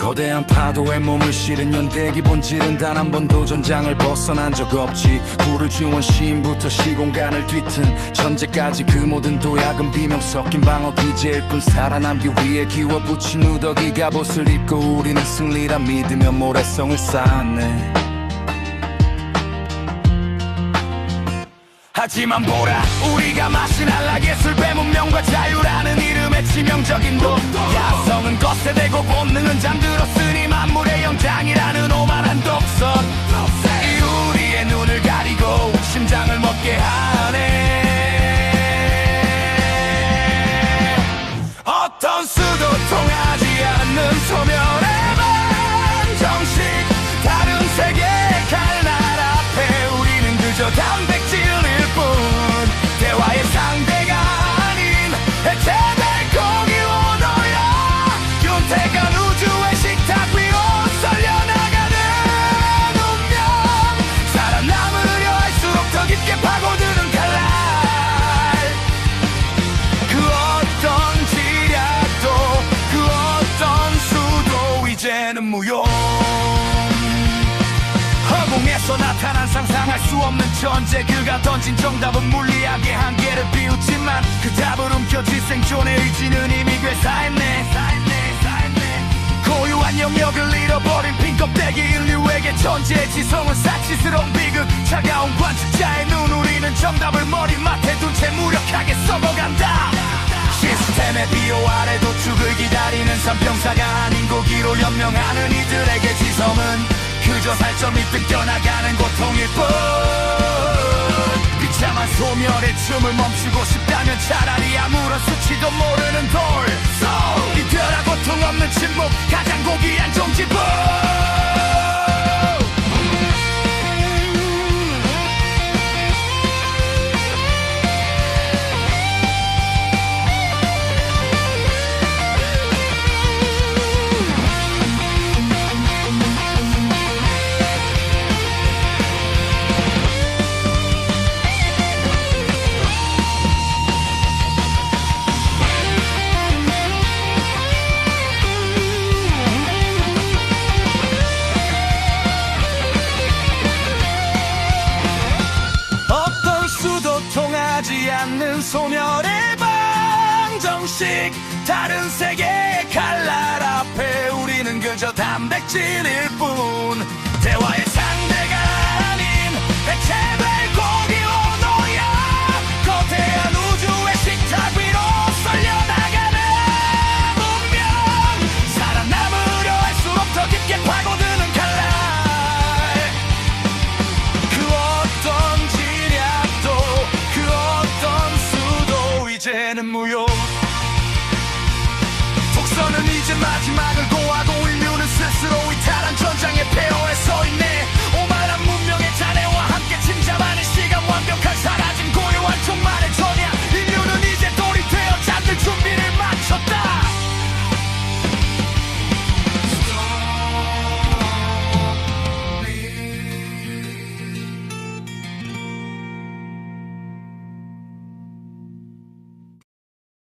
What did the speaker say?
거대한 파도에 몸을 실은 연대기 본질은 단 한 번도 전장을 벗어난 적 없지. 불을 지원 시인부터 시공간을 뒤튼 전제까지 그 모든 도약은 비명 섞인 방어 기제일 뿐 살아남기 위해 기워 붙인 우덕이 갑옷을 입고 우리는 승리라 믿으며 모래성을 쌓았네. 하지만 보라 우리가 마신 한락의 술 배 문명과 자유라는 이름의 치명적인 거세되고 본능은 잠들었으 허공에서 나타난 상상할 수 없는 천재 그가 던진 정답은 물리학의 한계를 비웃지만 그 답을 움켜쥘 생존의 의지는 이미 괴사했네. 고유한 영역을 잃어버린 빈 껍데기 인류에게 천재의 지성은 사치스러운 비극. 차가운 관측자의 눈 우리는 정답을 머리맡에 둔 채 무력하게 썩어간다. 시스템의 비호 아래 도축을 기다리는 산병사가 아닌 고기로 연명하는 저 살점이 뜯겨나가는 고통일 뿐. 비참한 소멸의 춤을 멈추고 싶다면 차라리 아무런 수치도 모르는 돌. So 이별하 고 통 없는 침묵 가장 고귀한 종지부 않는 소멸의 방정식. 다른 세계의 칼날 앞에 우리는 그저 단백질일 이제는 무효. 독선은 이제 마지막을